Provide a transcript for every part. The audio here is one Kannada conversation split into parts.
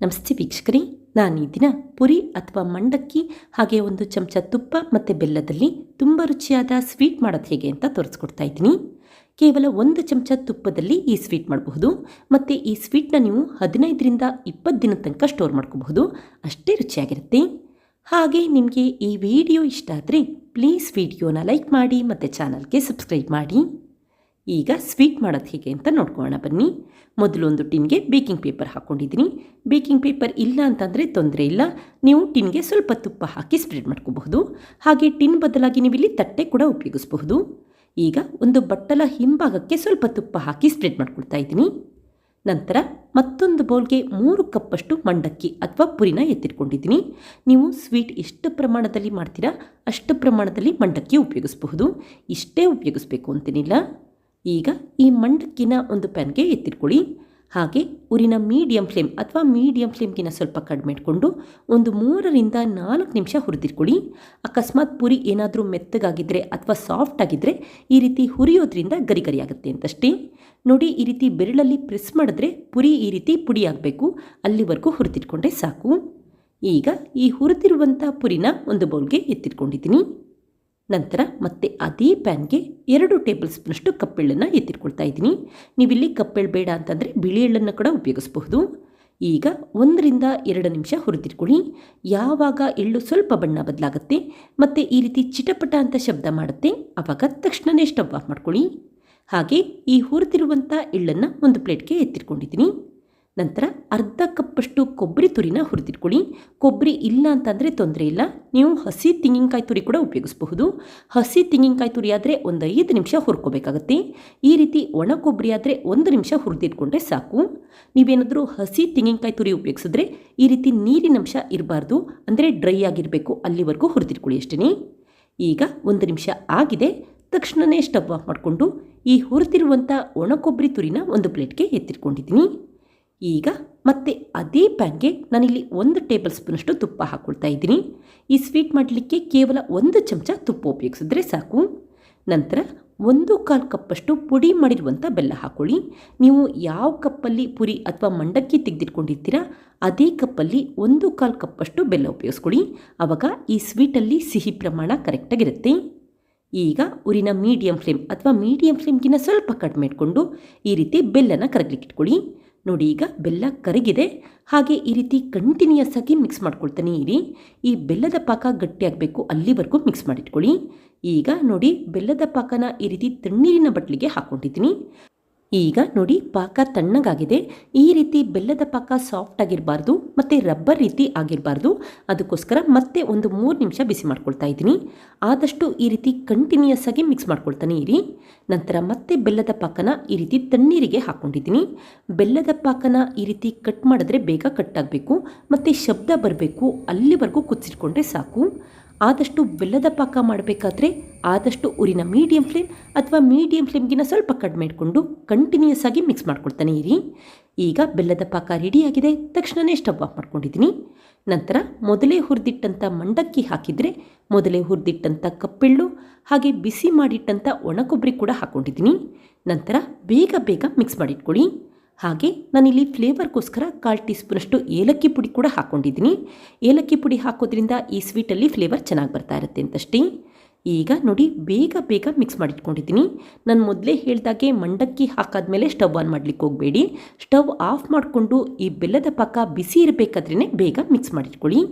ನಮಸ್ತೆ ವೀಕ್ಷಕರಿ ನಾನು ಈ ದಿನ ಪುರಿ ಅಥವಾ ಮಂಡಕ್ಕಿ ಹಾಗೆ ಒಂದು ಚಮಚ ತುಪ್ಪ ಮತ್ತು ಬೆಲ್ಲದಲ್ಲಿ ತುಂಬ ರುಚಿಯಾದ ಸ್ವೀಟ್ ಮಾಡೋದು ಹೇಗೆ ಅಂತ ತೋರಿಸ್ಕೊಡ್ತಾ ಇದ್ದೀನಿ. ಕೇವಲ ಒಂದು ಚಮಚ ತುಪ್ಪದಲ್ಲಿ ಈ ಸ್ವೀಟ್ ಮಾಡಬಹುದು ಮತ್ತು ಈ ಸ್ವೀಟ್ನ ನೀವು ಹದಿನೈದರಿಂದ ಇಪ್ಪತ್ತು ದಿನದ ತನಕ ಸ್ಟೋರ್ ಮಾಡ್ಕೋಬಹುದು, ಅಷ್ಟೇ ರುಚಿಯಾಗಿರುತ್ತೆ. ಹಾಗೆ ನಿಮಗೆ ಈ ವಿಡಿಯೋ ಇಷ್ಟ ಆದರೆ ಪ್ಲೀಸ್ ವಿಡಿಯೋನ ಲೈಕ್ ಮಾಡಿ ಮತ್ತು ಚಾನಲ್ಗೆ ಸಬ್ಸ್ಕ್ರೈಬ್ ಮಾಡಿ. ಈಗ ಸ್ವೀಟ್ ಮಾಡೋದು ಹೇಗೆ ಅಂತ ನೋಡ್ಕೊಳ್ಳೋಣ ಬನ್ನಿ. ಮೊದಲು ಒಂದು ಟಿನ್ಗೆ ಬೇಕಿಂಗ್ ಪೇಪರ್ ಹಾಕ್ಕೊಂಡಿದ್ದೀನಿ ಬೇಕಿಂಗ್ ಪೇಪರ್ ಇಲ್ಲ ಅಂತಂದರೆ ತೊಂದರೆ ಇಲ್ಲ. ನೀವು ಟಿನ್ಗೆ ಸ್ವಲ್ಪ ತುಪ್ಪ ಹಾಕಿ ಸ್ಪ್ರೆಡ್ ಮಾಡ್ಕೋಬಹುದು. ಹಾಗೆ ಟಿನ್ ಬದಲಾಗಿ ನೀವು ಇಲ್ಲಿ ತಟ್ಟೆ ಕೂಡ ಉಪಯೋಗಿಸಬಹುದು. ಈಗ ಒಂದು ಬಟ್ಟಲ ಹಿಂಭಾಗಕ್ಕೆ ಸ್ವಲ್ಪ ತುಪ್ಪ ಹಾಕಿ ಸ್ಪ್ರೆಡ್ ಮಾಡ್ಕೊಳ್ತಾ ಇದ್ದೀನಿ. ನಂತರ ಮತ್ತೊಂದು ಬೌಲ್ಗೆ ಮೂರು ಕಪ್ಪಷ್ಟು ಮಂಡಕ್ಕಿ ಅಥವಾ ಪುರಿನ ಎತ್ತಿಟ್ಕೊಂಡಿದ್ದೀನಿ. ನೀವು ಸ್ವೀಟ್ ಎಷ್ಟು ಪ್ರಮಾಣದಲ್ಲಿ ಮಾಡ್ತೀರಾ ಅಷ್ಟು ಪ್ರಮಾಣದಲ್ಲಿ ಮಂಡಕ್ಕಿ ಉಪಯೋಗಿಸಬಹುದು. ಇಷ್ಟೇ ಉಪಯೋಗಿಸ್ಬೇಕು ಅಂತೇನಿಲ್ಲ. ಈಗ ಈ ಮಂಡಕ್ಕಿನ ಒಂದು ಪ್ಯಾನ್ಗೆ ಎತ್ತಿಟ್ಕೊಳ್ಳಿ. ಹಾಗೆ ಉರಿನ ಮೀಡಿಯಂ ಫ್ಲೇಮ್ ಅಥವಾ ಮೀಡಿಯಂ ಫ್ಲೇಮ್ಗಿನ ಸ್ವಲ್ಪ ಕಡಿಮೆ ಇಟ್ಕೊಂಡು ಒಂದು ಮೂರರಿಂದ ನಾಲ್ಕು ನಿಮಿಷ ಹುರಿದಿಟ್ಕೊಳ್ಳಿ. ಅಕಸ್ಮಾತ್ ಪುರಿ ಏನಾದರೂ ಮೆತ್ತಗಾಗಿದ್ದರೆ ಅಥವಾ ಸಾಫ್ಟ್ ಆಗಿದ್ದರೆ ಈ ರೀತಿ ಹುರಿಯೋದ್ರಿಂದ ಗರಿ ಗರಿ ಆಗುತ್ತೆ ಅಂತಷ್ಟೇ. ನೋಡಿ ಈ ರೀತಿ ಬೆರಳಲ್ಲಿ ಪ್ರೆಸ್ ಮಾಡಿದ್ರೆ ಪುರಿ ಈ ರೀತಿ ಪುಡಿ ಆಗಬೇಕು. ಅಲ್ಲಿವರೆಗೂ ಹುರಿದಿಟ್ಕೊಂಡೆ ಸಾಕು. ಈಗ ಈ ಹುರಿದಿರುವಂಥ ಪುರಿನ ಒಂದು ಬೌಲ್ಗೆ ಎತ್ತಿಟ್ಕೊಂಡಿದ್ದೀನಿ. ನಂತರ ಮತ್ತೆ ಅದೇ ಪ್ಯಾನ್ಗೆ ಎರಡು ಟೇಬಲ್ ಸ್ಪೂನಷ್ಟು ಕಪ್ಪೆಳ್ಳನ್ನು ಎತ್ತಿಟ್ಕೊಳ್ತಾ ಇದ್ದೀನಿ. ನೀವಿಲ್ಲಿ ಕಪ್ಪೆಳ್ಳು ಬೇಡ ಅಂತಂದರೆ ಬಿಳಿ ಎಳ್ಳನ್ನು ಕೂಡ ಉಪಯೋಗಿಸಬಹುದು. ಈಗ ಒಂದರಿಂದ ಎರಡು ನಿಮಿಷ ಹುರಿದಿಟ್ಕೊಳ್ಳಿ. ಯಾವಾಗ ಎಳ್ಳು ಸ್ವಲ್ಪ ಬಣ್ಣ ಬದಲಾಗುತ್ತೆ, ಮತ್ತು ಈ ರೀತಿ ಚಿಟಪಟ ಅಂತ ಶಬ್ದ ಮಾಡುತ್ತೆ ಆವಾಗ ತಕ್ಷಣವೇ ಸ್ಟವ್ ಆಫ್ ಮಾಡ್ಕೊಳ್ಳಿ. ಹಾಗೆ ಈ ಹುರಿದಿರುವಂಥ ಎಳ್ಳನ್ನು ಒಂದು ಪ್ಲೇಟ್ಗೆ ಎತ್ತಿಟ್ಕೊಂಡಿದ್ದೀನಿ. ನಂತರ ಅರ್ಧ ಕಪ್ಪಷ್ಟು ಕೊಬ್ಬರಿ ತುರಿನ ಹುರಿದಿಟ್ಕೊಳ್ಳಿ. ಕೊಬ್ಬರಿ ಇಲ್ಲ ಅಂತಂದರೆ ತೊಂದರೆ ಇಲ್ಲ. ನೀವು ಹಸಿ ತೆಂಗಿನಕಾಯಿ ತುರಿ ಕೂಡ ಉಪಯೋಗಿಸಬಹುದು. ಹಸಿ ತೆಂಗಿನಕಾಯಿ ತುರಿ ಆದರೆ ಒಂದು ಐದು ನಿಮಿಷ ಹುರ್ಕೋಬೇಕಾಗತ್ತೆ. ಈ ರೀತಿ ಒಣ ಕೊಬ್ಬರಿ ಆದರೆ ಒಂದು ನಿಮಿಷ ಹುರಿದಿಟ್ಕೊಂಡ್ರೆ ಸಾಕು. ನೀವೇನಾದರೂ ಹಸಿ ತೆಂಗಿನಕಾಯಿ ತುರಿ ಉಪಯೋಗಿಸಿದ್ರೆ ಈ ರೀತಿ ನೀರಿನಂಶ ಇರಬಾರ್ದು. ಅಂದರೆ ಡ್ರೈ ಆಗಿರಬೇಕು ಅಲ್ಲಿವರೆಗೂ ಹುರಿದಿಟ್ಕೊಳ್ಳಿ ಅಷ್ಟೇ ಈಗ ಒಂದು ನಿಮಿಷ ಆಗಿದೆ. ತಕ್ಷಣವೇ ಸ್ಟವ್ ಆಫ್ ಮಾಡಿಕೊಂಡು ಈ ಹುರಿದಿರುವಂಥ ಒಣ ಕೊಬ್ಬರಿ ತುರಿನ ಒಂದು ಪ್ಲೇಟ್ಗೆ ಎತ್ತಿಟ್ಕೊಂಡಿದ್ದೀನಿ. ಈಗ ಮತ್ತೆ ಅದೇ ಪ್ಯಾನ್ಗೆ ನಾನಿಲ್ಲಿ ಒಂದು ಟೇಬಲ್ ಸ್ಪೂನಷ್ಟು ತುಪ್ಪ ಹಾಕ್ಕೊಳ್ತಾ ಇದ್ದೀನಿ. ಈ ಸ್ವೀಟ್ ಮಾಡಲಿಕ್ಕೆ ಕೇವಲ ಒಂದು ಚಮಚ ತುಪ್ಪ ಉಪಯೋಗಿಸಿದ್ರೆ ಸಾಕು. ನಂತರ ಒಂದು ಕಾಲು ಕಪ್ಪಷ್ಟು ಪುಡಿ ಮಾಡಿರುವಂಥ ಬೆಲ್ಲ ಹಾಕ್ಕೊಳ್ಳಿ ನೀವು ಯಾವ ಕಪ್ಪಲ್ಲಿ ಪುರಿ ಅಥವಾ ಮಂಡಕ್ಕಿ ತೆಗೆದಿಟ್ಕೊಂಡಿರ್ತೀರಾ, ಅದೇ ಕಪ್ಪಲ್ಲಿ ಒಂದು ಕಾಲು ಕಪ್ಪಷ್ಟು ಬೆಲ್ಲ ಉಪಯೋಗಿಸ್ಕೊಳ್ಳಿ. ಆವಾಗ ಈ ಸ್ವೀಟಲ್ಲಿ ಸಿಹಿ ಪ್ರಮಾಣ ಕರೆಕ್ಟಾಗಿರುತ್ತೆ. ಈಗ ಉರಿನ ಮೀಡಿಯಂ ಫ್ಲೇಮ್ ಅಥವಾ ಮೀಡಿಯಂ ಫ್ಲೇಮ್ಗಿನ ಸ್ವಲ್ಪ ಕಡಿಮೆ ಇಟ್ಕೊಂಡು ಈ ರೀತಿ ಬೆಲ್ಲನ ಕರಗಲಿಕ್ಕೆ ಇಟ್ಕೊಳ್ಳಿ ನೋಡಿ ಈಗ ಬೆಲ್ಲ ಕರಗಿದೆ. ಹಾಗೆ ಈ ರೀತಿ ಕಂಟಿನ್ಯೂಸ್ ಆಗಿ ಮಿಕ್ಸ್ ಮಾಡ್ಕೊಳ್ತಾನೆ ಇರಿ. ಈ ಬೆಲ್ಲದ ಪಾಕ ಗಟ್ಟಿಯಾಗಬೇಕು ಅಲ್ಲಿವರೆಗೂ ಮಿಕ್ಸ್ ಮಾಡಿಟ್ಕೊಳ್ಳಿ. ಈಗ ನೋಡಿ ಬೆಲ್ಲದ ಪಾಕನ ಈ ರೀತಿ ತಣ್ಣೀರಿನ ಬಟ್ಲಿಗೆ ಹಾಕ್ಕೊಂಡಿದ್ದೀನಿ. ಈಗ ನೋಡಿ ಪಾಕ ತಣ್ಣಗಾಗಿದೆ. ಈ ರೀತಿ ಬೆಲ್ಲದ ಪಾಕ ಸಾಫ್ಟ್ ಆಗಿರಬಾರ್ದು, ಮತ್ತು ರಬ್ಬರ್ ರೀತಿ ಆಗಿರಬಾರ್ದು. ಅದಕ್ಕೋಸ್ಕರ ಮತ್ತೆ ಒಂದು ಮೂರು ನಿಮಿಷ ಬಿಸಿ ಮಾಡ್ಕೊಳ್ತಾ ಇದ್ದೀನಿ. ಆದಷ್ಟು ಈ ರೀತಿ ಕಂಟಿನ್ಯೂಸ್ ಆಗಿ ಮಿಕ್ಸ್ ಮಾಡ್ಕೊಳ್ತಾನೆ ಇರಿ. ನಂತರ ಮತ್ತೆ ಬೆಲ್ಲದ ಪಾಕನ ಈ ರೀತಿ ತಣ್ಣೀರಿಗೆ ಹಾಕ್ಕೊಂಡಿದ್ದೀನಿ ಬೆಲ್ಲದ ಪಾಕನ ಈ ರೀತಿ ಕಟ್ ಮಾಡಿದ್ರೆ ಬೇಗ ಕಟ್ ಆಗಬೇಕು. ಮತ್ತು ಶಬ್ದ ಬರಬೇಕು, ಅಲ್ಲಿವರೆಗೂ ಕುದಿಸಿಟ್ಕೊಂಡ್ರೆ ಸಾಕು. ಆದಷ್ಟು ಬೆಲ್ಲದ ಪಾಕ ಮಾಡಬೇಕಾದ್ರೆ ಆದಷ್ಟು ಊರಿನ ಮೀಡಿಯಂ ಫ್ಲೇಮ್ ಅಥವಾ ಮೀಡಿಯಂ ಫ್ಲೇಮ್ಗಿನ ಸ್ವಲ್ಪ ಕಡಿಮೆ ಇಟ್ಕೊಂಡು ಕಂಟಿನ್ಯೂಸ್ ಆಗಿ ಮಿಕ್ಸ್ ಮಾಡ್ಕೊಳ್ತಾನೆ ಇರಿ. ಈಗ ಬೆಲ್ಲದ ಪಾಕ ರೆಡಿಯಾಗಿದೆ ತಕ್ಷಣವೇ ಸ್ಟವ್ ಆಫ್ ಮಾಡ್ಕೊಂಡಿದ್ದೀನಿ. ನಂತರ ಮೊದಲೇ ಹುರಿದಿಟ್ಟಂಥ ಮಂಡಕ್ಕಿ ಹಾಕಿದರೆ ಮೊದಲೇ ಹುರಿದಿಟ್ಟಂಥ ಕಪ್ಪೆಳ್ಳು, ಹಾಗೆ ಬಿಸಿ ಮಾಡಿಟ್ಟಂಥ ಒಣಕೊಬ್ಬರಿ ಕೂಡ ಹಾಕ್ಕೊಂಡಿದ್ದೀನಿ ನಂತರ ಬೇಗ ಬೇಗ ಮಿಕ್ಸ್ ಮಾಡಿಟ್ಕೊಳ್ಳಿ ಹಾಗೆ ನಾನಿಲ್ಲಿ ಫ್ಲೇವರ್ಗೋಸ್ಕರ ಕಾಲು ಟೀ ಸ್ಪೂನಷ್ಟು ಏಲಕ್ಕಿ ಪುಡಿ ಕೂಡ ಹಾಕ್ಕೊಂಡಿದ್ದೀನಿ ಏಲಕ್ಕಿ ಪುಡಿ ಹಾಕೋದ್ರಿಂದ ಈ ಸ್ವೀಟಲ್ಲಿ ಫ್ಲೇವರ್ ಚೆನ್ನಾಗಿ ಬರ್ತಾ ಇರುತ್ತೆ ಅಂತಷ್ಟೇ. ಈಗ ನೋಡಿ ಬೇಗ ಬೇಗ ಮಿಕ್ಸ್ ಮಾಡಿಟ್ಕೊಂಡಿದ್ದೀನಿ. ನಾನು ಮೊದಲೇ ಹೇಳಿದಾಗೆ ಮಂಡಕ್ಕಿ ಹಾಕಾದ್ಮೇಲೆ ಸ್ಟವ್ ಆನ್ ಮಾಡಲಿಕ್ಕೆ ಹೋಗಬೇಡಿ. ಸ್ಟವ್ ಆಫ್ ಮಾಡಿಕೊಂಡು ಈ ಬೆಲ್ಲದ ಪಕ್ಕ ಬಿಸಿ ಇರಬೇಕಾದ್ರೇ ಬೇಗ ಮಿಕ್ಸ್ ಮಾಡಿಟ್ಕೊಳ್ಳಿ.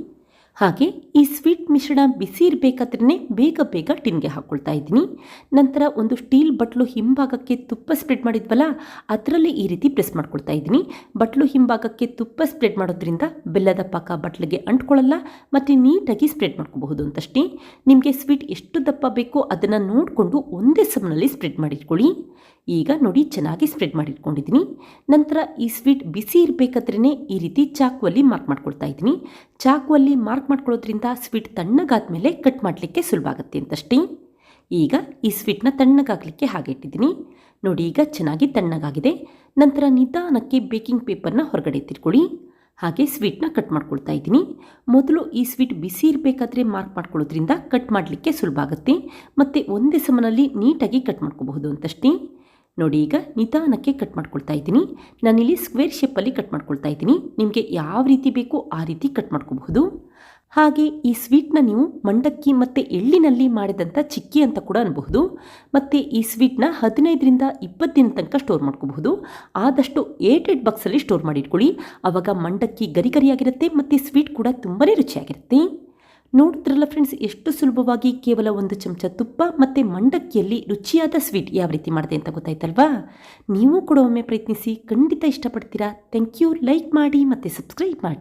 ಹಾಗೆ ಈ ಸ್ವೀಟ್ ಮಿಶ್ರಣ ಬಿಸಿ ಇರಬೇಕಾದ್ರೆ ಬೇಗ ಬೇಗ ಟಿನ್ಗೆ ಹಾಕ್ಕೊಳ್ತಾ ಇದ್ದೀನಿ. ನಂತರ ಒಂದು ಸ್ಟೀಲ್ ಬಟ್ಲು ಹಿಂಭಾಗಕ್ಕೆ ತುಪ್ಪ ಸ್ಪ್ರೆಡ್ ಮಾಡಿದ್ವಲ್ಲ, ಅದರಲ್ಲಿ ಈ ರೀತಿ ಪ್ರೆಸ್ ಮಾಡ್ಕೊಳ್ತಾ ಇದ್ದೀನಿ. ಬಟ್ಲು ಹಿಂಭಾಗಕ್ಕೆ ತುಪ್ಪ ಸ್ಪ್ರೆಡ್ ಮಾಡೋದ್ರಿಂದ ಬೆಲ್ಲದ ಪಾಕ ಬಟ್ಲಿಗೆ ಅಂಟ್ಕೊಳ್ಳಲ್ಲ, ಮತ್ತು ನೀಟಾಗಿ ಸ್ಪ್ರೆಡ್ ಮಾಡ್ಕೋಬಹುದು ಅಂತಷ್ಟೇ. ನಿಮಗೆ ಸ್ವೀಟ್ ಎಷ್ಟು ದಪ್ಪ ಬೇಕೋ ಅದನ್ನು ನೋಡಿಕೊಂಡು ಒಂದೇ ಸಮನಲ್ಲಿ ಸ್ಪ್ರೆಡ್ ಮಾಡಿಟ್ಕೊಳ್ಳಿ. ಈಗ ನೋಡಿ ಚೆನ್ನಾಗಿ ಸ್ಪ್ರೆಡ್ ಮಾಡಿಟ್ಕೊಂಡಿದ್ದೀನಿ. ನಂತರ ಈ ಸ್ವೀಟ್ ಬಿಸಿ ಇರಬೇಕಾದ್ರೇ ಈ ರೀತಿ ಚಾಕುವಲ್ಲಿ ಮಾರ್ಕ್ ಮಾಡ್ಕೊಳ್ತಾ ಇದ್ದೀನಿ. ಚಾಕುವಲ್ಲಿ ಮಾರ್ಕ್ ಮಾಡ್ಕೊಳ್ಳೋದ್ರಿಂದ ಸ್ವೀಟ್ ತಣ್ಣಗಾದ ಮೇಲೆ ಕಟ್ ಮಾಡಲಿಕ್ಕೆ ಸುಲಭ ಆಗುತ್ತೆ ಅಂತಷ್ಟೇ. ಈಗ ಈ ಸ್ವೀಟ್ನ ತಣ್ಣಗಾಗಲಿಕ್ಕೆ ಹಾಗೆ ಇಟ್ಟಿದ್ದೀನಿ ನೋಡಿ, ಈಗ ಚೆನ್ನಾಗಿ ತಣ್ಣಗಾಗಿದೆ. ನಂತರ ನಿಧಾನಕ್ಕೆ ಬೇಕಿಂಗ್ ಪೇಪರ್ನ ಹೊರಗಡೆ ತಿರ್ಕೊಳ್ಳಿ ಹಾಗೆ ಸ್ವೀಟ್ನ ಕಟ್ ಮಾಡ್ಕೊಳ್ತಾ ಇದ್ದೀನಿ. ಮೊದಲು ಈ ಸ್ವೀಟ್ ಬಿಸಿ ಇರಬೇಕಾದ್ರೆ ಮಾರ್ಕ್ ಮಾಡ್ಕೊಳ್ಳೋದ್ರಿಂದ ಕಟ್ ಮಾಡಲಿಕ್ಕೆ ಸುಲಭ ಆಗುತ್ತೆ ಮತ್ತು ಒಂದೇ ಸಮನಲ್ಲಿ ನೀಟಾಗಿ ಕಟ್ ಮಾಡ್ಕೋಬಹುದು ಅಂತಷ್ಟೇ. ನೋಡಿ ಈಗ ನಿಧಾನಕ್ಕೆ ಕಟ್ ಮಾಡ್ಕೊಳ್ತಾ ಇದ್ದೀನಿ. ನಾನಿಲ್ಲಿ ಸ್ಕ್ವೇರ್ ಶೇಪಲ್ಲಿ ಕಟ್ ಮಾಡ್ಕೊಳ್ತಾ ಇದ್ದೀನಿ. ನಿಮಗೆ ಯಾವ ರೀತಿ ಬೇಕೋ ಆ ರೀತಿ ಕಟ್ ಮಾಡ್ಕೋಬಹುದು. ಹಾಗೆ ಈ ಸ್ವೀಟ್ನ ನೀವು ಮಂಡಕ್ಕಿ ಮತ್ತು ಎಳ್ಳಿನಲ್ಲಿ ಮಾಡಿದಂಥ ಚಿಕ್ಕಿ ಅಂತ ಕೂಡ ಅನ್ಬಹುದು. ಮತ್ತು ಈ ಸ್ವೀಟ್ನ ಹದಿನೈದರಿಂದ ಇಪ್ಪತ್ತು ದಿನ ತನಕ ಸ್ಟೋರ್ ಮಾಡ್ಕೋಬಹುದು. ಆದಷ್ಟು ಏಟೆಡ್ ಬಾಕ್ಸಲ್ಲಿ ಸ್ಟೋರ್ ಮಾಡಿಟ್ಕೊಳ್ಳಿ ಆವಾಗ ಮಂಡಕ್ಕಿ ಗರಿ ಗರಿಯಾಗಿರುತ್ತೆ, ಮತ್ತು ಸ್ವೀಟ್ ಕೂಡ ತುಂಬಾ ರುಚಿಯಾಗಿರುತ್ತೆ. ನೋಡಿದ್ರಲ್ಲ ಫ್ರೆಂಡ್ಸ್ ಎಷ್ಟು ಸುಲಭವಾಗಿ ಕೇವಲ ಒಂದು ಚಮಚ ತುಪ್ಪ ಮತ್ತು ಮಂಡಕ್ಕಿಯಲ್ಲಿ ರುಚಿಯಾದ ಸ್ವೀಟ್ ಯಾವ ರೀತಿ ಮಾಡಿದೆ ಅಂತ ಗೊತ್ತಾಯ್ತಲ್ವಾ? ನೀವು ಕೂಡ ಒಮ್ಮೆ ಪ್ರಯತ್ನಿಸಿ ಖಂಡಿತ ಇಷ್ಟಪಡ್ತೀರಾ. ಥ್ಯಾಂಕ್ ಯು ಲೈಕ್ ಮಾಡಿ ಮತ್ತು ಸಬ್ಸ್ಕ್ರೈಬ್ ಮಾಡಿ.